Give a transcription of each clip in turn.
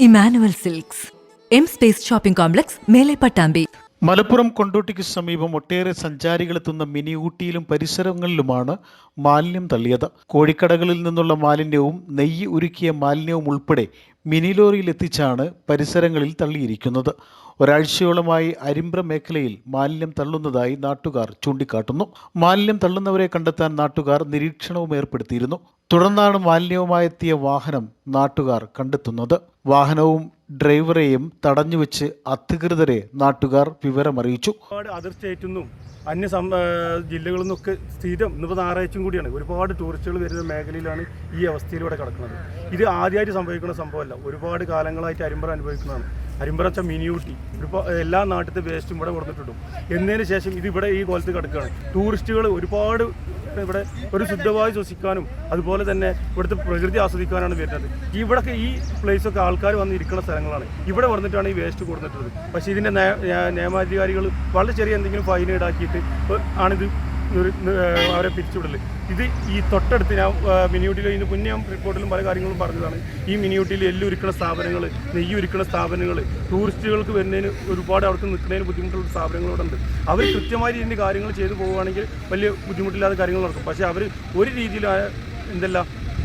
Emmanuel silks. M space shopping complex മേലെ പട്ടാമ്പി മലപ്പുറം കൊണ്ടോട്ടിക്ക് സമീപം ഒട്ടേറെ സഞ്ചാരികളെത്തുന്ന മിനി ഊട്ടിയിലും പരിസരങ്ങളിലുമാണ് മാലിന്യം തള്ളിയത്. കോഴിക്കടകളിൽ നിന്നുള്ള മാലിന്യവും നെയ്യ് ഉരുക്കിയ മാലിന്യവും ഉൾപ്പെടെ മിനി ലോറിയിൽ എത്തിച്ചാണ് പരിസരങ്ങളിൽ തള്ളിയിരിക്കുന്നത്. ഒരാഴ്ചയോളമായി അരിമ്പ്ര മേഖലയിൽ മാലിന്യം തള്ളുന്നതായി നാട്ടുകാർ ചൂണ്ടിക്കാട്ടുന്നു. മാലിന്യം തള്ളുന്നവരെ കണ്ടെത്താൻ നാട്ടുകാർ നിരീക്ഷണവും ഏർപ്പെടുത്തിയിരുന്നു. തുടർന്നാണ് മാലിന്യവുമായെത്തിയ വാഹനം നാട്ടുകാർ കണ്ടെത്തുന്നത്. വാഹനവും ഡ്രൈവറെയും തടഞ്ഞുവെച്ച് അധികൃതരെ നാട്ടുകാർ വിവരമറിയിച്ചു. ഒരുപാട് അതർ സ്റ്റേറ്റിൽ നിന്നും അന്യ ജില്ലകളിൽ നിന്നൊക്കെ സ്ഥിരം ഇന്നിപ്പോൾ ഞായറാഴ്ചയും കൂടിയാണ്. ഒരുപാട് ടൂറിസ്റ്റുകൾ വരുന്ന മേഖലയിലാണ് ഈ അവസ്ഥയിലൂടെ കിടക്കുന്നത്. ഇത് ആദ്യമായിട്ട് സംഭവിക്കുന്ന സംഭവമല്ല. ഒരുപാട് കാലങ്ങളായിട്ട് അരിമ്പറ അനുഭവിക്കുന്നതാണ്. അരിമ്പറ വെച്ചാൽ മിനിയൂട്ടി ഒരുപാട് എല്ലാ നാട്ടിലത്തെ വേസ്റ്റും ഇവിടെ കൊടുത്തിട്ടുണ്ടും. എന്നതിന് ശേഷം ഇത് ഇവിടെ ഈ കോലത്ത് കിടക്കുകയാണ്. ടൂറിസ്റ്റുകൾ ഒരുപാട് ഇവിടെ ഒരു ശുദ്ധവായു ശ്വസിക്കാനും അതുപോലെ തന്നെ ഇവിടുത്തെ പ്രകൃതി ആസ്വദിക്കാനാണ് വരുന്നത്. ഇവിടൊക്കെ ഈ പ്ലേസൊക്കെ ആൾക്കാർ വന്ന് ഇരിക്കുന്ന സ്ഥലങ്ങളാണ്. ഇവിടെ വന്നിട്ടാണ് ഈ വേസ്റ്റ് കൊടുത്തിട്ടുള്ളത്. പക്ഷേ ഇതിന്റെ നയ- ന്യാ- നിയമാധികാരികൾ വളരെ ചെറിയ എന്തെങ്കിലും ഫൈൻ ഈടാക്കിയിട്ട് ആണിത് അവരെ പിരിച്ചുവിടൽ. ഇത് ഈ തൊട്ടടുത്ത് ഞാൻ മിനിയൂട്ടിയിൽ ഇതിന് മുന്നേ റിപ്പോർട്ടിലും പല കാര്യങ്ങളും പറഞ്ഞതാണ്. ഈ മിനിയൂട്ടിയിൽ എല്ലാം ഉരുക്കുന്ന സ്ഥാപനങ്ങൾ നെയ്യ് ഉരുക്കുന്ന സ്ഥാപനങ്ങൾ ടൂറിസ്റ്റുകൾക്ക് വരുന്നതിന് ഒരുപാട് അവർക്ക് നിൽക്കുന്നതിന് ബുദ്ധിമുട്ടുള്ള സ്ഥാപനങ്ങൾ ഇവിടെ ഉണ്ട് അവർ കൃത്യമായി ഇതിന്റെ കാര്യങ്ങൾ ചെയ്തു പോവുകയാണെങ്കിൽ വലിയ ബുദ്ധിമുട്ടില്ലാത്ത കാര്യങ്ങൾ നടക്കും. പക്ഷേ അവർ ഒരു രീതിയിൽ എന്തല്ല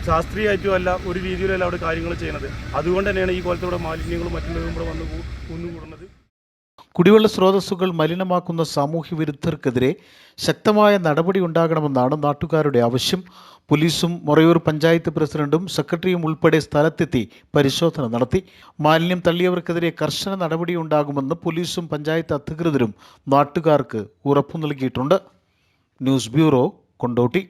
ശാസ്ത്രീയമായിട്ടും അല്ല ഒരു രീതിയിലല്ല അവിടെ കാര്യങ്ങൾ ചെയ്യുന്നത്. അതുകൊണ്ട് തന്നെയാണ് ഈ കോലത്തോടെ മാലിന്യങ്ങളും മറ്റുള്ളവരും ഇവിടെ വന്ന് കുന്നുകൂടുന്നത് കുടിവെള്ള സ്രോതസ്സുകൾ മലിനമാക്കുന്ന സാമൂഹ്യ വിരുദ്ധർക്കെതിരെ ശക്തമായ നടപടി ഉണ്ടാകണമെന്നാണ് നാട്ടുകാരുടെ ആവശ്യം. പോലീസും മൊറയൂർ പഞ്ചായത്ത് പ്രസിഡന്റും സെക്രട്ടറിയും ഉൾപ്പെടെ സ്ഥലത്തെത്തി പരിശോധന നടത്തി. മാലിന്യം തള്ളിയവർക്കെതിരെ കർശന നടപടി ഉണ്ടാകുമെന്ന് പോലീസും പഞ്ചായത്ത് അധികൃതരും നാട്ടുകാർക്ക് ഉറപ്പു നൽകിയിട്ടുണ്ട്. News bureau Kondotty.